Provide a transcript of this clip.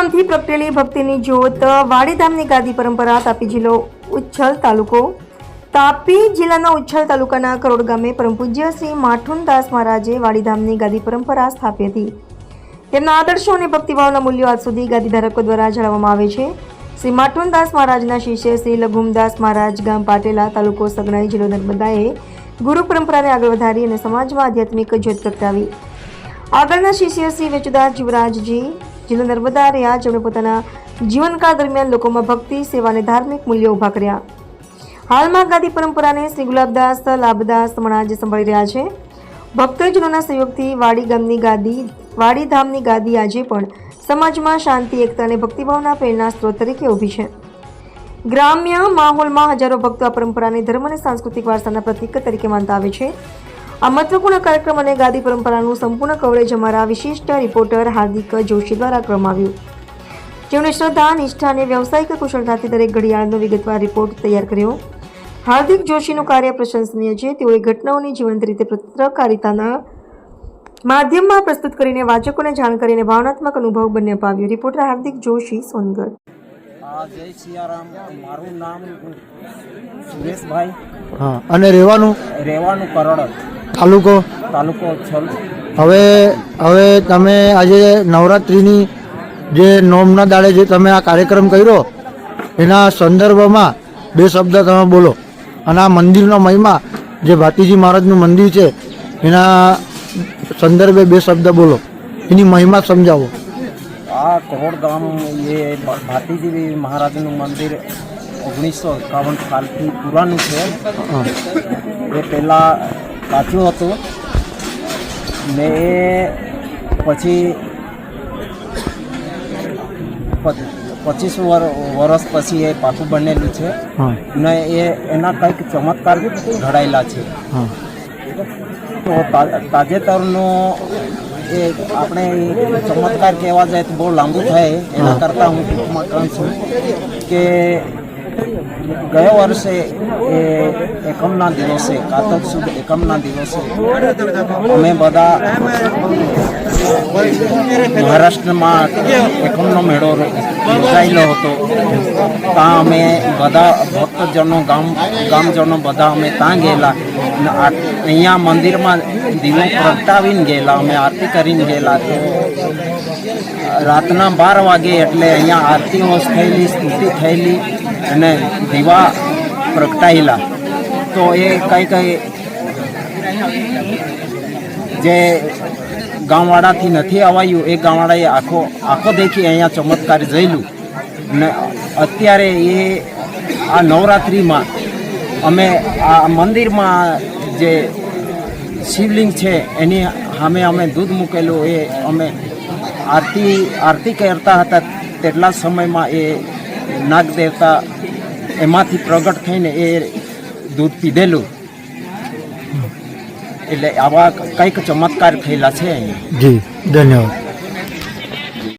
આજથી પ્રગટેલી ભક્તિની જ્યોત વાડીધામની ગાદી પરંપરા તાપી જિલ્લો ઉચ્છલ તાલુકો. તાપી જિલ્લાના ઉચ્છલ તાલુકાના કરોડ ગામે પરમ પૂજ્ય શ્રી માઠુનદાસ મહારાજે વાડીધામની ગાદી પરંપરા સ્થાપી હતી. તેમના આદર્શો અને ભક્તિભાવના મૂલ્યો આજ સુધી ગાદી ધારકો દ્વારા જણાવવામાં આવે છે. શ્રી માઠુનદાસ મહારાજના શિષ્ય શ્રી લઘુમદાસ મહારાજ ગામ પાટેલા તાલુકો સગનાઈ જિલ્લો નર્મદાએ ગુરુ પરંપરાને આગળ વધારી અને સમાજમાં આધ્યાત્મિક જ્યોત પ્રગટાવી. આગળના શિષ્ય શ્રી વેચુદાસ જીવરાજજી જિલ્લો નર્મદા રહ્યા જેમણે પોતાના જીવનકાળ દરમિયાન લોકોમાં ભક્તિ, સેવા અને ધાર્મિક મૂલ્યો ઊભા કર્યા. હાલમાં ગાદી પરંપરાને શ્રી ગુલાબદાસ, લાભદાસ મણાજ સંભાળી રહ્યા છે. ભક્તજનોના સહયોગથી વાડી ગામની ગાદી, વાડી ધામની ગાદી આજે પણ સમાજમાં શાંતિ, એકતા અને ભક્તિભાવના પ્રેરણા સ્ત્રોત તરીકે ઊભી છે. ગ્રામ્ય માહોલમાં હજારો ભક્તો આ પરંપરાને ધર્મ અને સાંસ્કૃતિક વારસાના પ્રતીક તરીકે માનતા આવે છે. આ મહત્વપૂર્ણ કાર્યક્રમ અને ગાદી પરંપરાનું સંપૂર્ણ કવરેજ અમારા વિશિષ્ટ રિપોર્ટર હાર્દિક જોશી દ્વારા કરવામાં આવ્યું. જેમણે શ્રદ્ધા નિષ્ઠા અને વ્યવસાયિક કુશળતાથી દરેક ઘડિયાળનો વિગતવાર રિપોર્ટ તૈયાર કર્યો. હાર્દિક જોશીનું કાર્ય પ્રશંસનીય છે. તેઓએ ઘટનાઓની જીવંત રીતે પત્રકારિતાના માધ્યમમાં પ્રસ્તુત કરીને વાચકોને જાણ કરીને ભાવનાત્મક અનુભવ બંને અપાવ્યો. રિપોર્ટર હાર્દિક જોશી સોનગઢ. જય સિયારામ. મારું નામ સુરેશભાઈ. હા અને રહેવાનું? રહેવાનું કરોડ તાલુકો? તાલુકો હવે હવે તમે આજે નવરાત્રિની જે નોમના દાડે જે તમે આ કાર્યક્રમ કર્યો એના સંદર્ભમાં બે શબ્દ તમે બોલો. અને આ મંદિરનો મહિમા જે ભાતીજી મહારાજનું મંદિર છે એના સંદર્ભે બે શબ્દ બોલો. એની મહિમા સમજાવો. આ કરોડ ગામ એ ભાતીજી મહારાજનું મંદિર ઓગણીસો એકાવન સાલથી પુરાનું છે. એ પહેલાં કાચું હતું. ને એ પછી પચીસ વર વર્ષ પછી એ પાકું બનેલું છે. ને એ એના કંઈક ચમત્કાર ઘડાયેલા છે. તો તાજેતરનો એ આપણે ચમત્કાર કહેવા જાય તો બહુ લાંબુ થાય. એના કરતાં હું ટૂંકમાં કહું છું કે ગયા વર્ષે એ એકમના દિવસે કાતક સુદ એકમના દિવસે અમે બધા મહારાષ્ટ્રમાં એકમનો મેળો યોજાયેલો હતો. ત્યાં અમે બધા ભક્તજનો, ગામ, ગામજનો બધા અમે ત્યાં ગયેલા. અહીંયા મંદિરમાં દીવો પ્રગટાવીને ગયેલા, અમે આરતી કરીને ગયેલા. રાતના બાર વાગે એટલે અહીંયા આરતીઓ થયેલી, સ્તુતિ થયેલી. અને દીવા પ્રગટાયેલા. તો એ કઈ કઈ જે ગામવાળાથી નથી અવાયું, એ ગામવાળાએ આખો આખો દેખી અહીંયા ચમત્કાર જયેલું ને અત્યારે એ આ નવરાત્રિમાં અમે આ મંદિરમાં જે શિવલિંગ છે, એની સામે અમે દૂધ મૂકેલું, એ અમે આરતી આરતી કરતા હતા, તેટલા સમયમાં એ નાગ દેવતા એમાંથી પ્રગટ થઈને એ દૂધ પીધેલું. એટલે આવા કંઈક ચમત્કાર થયેલા છે અહીંયા. જી ધન્યવાદ.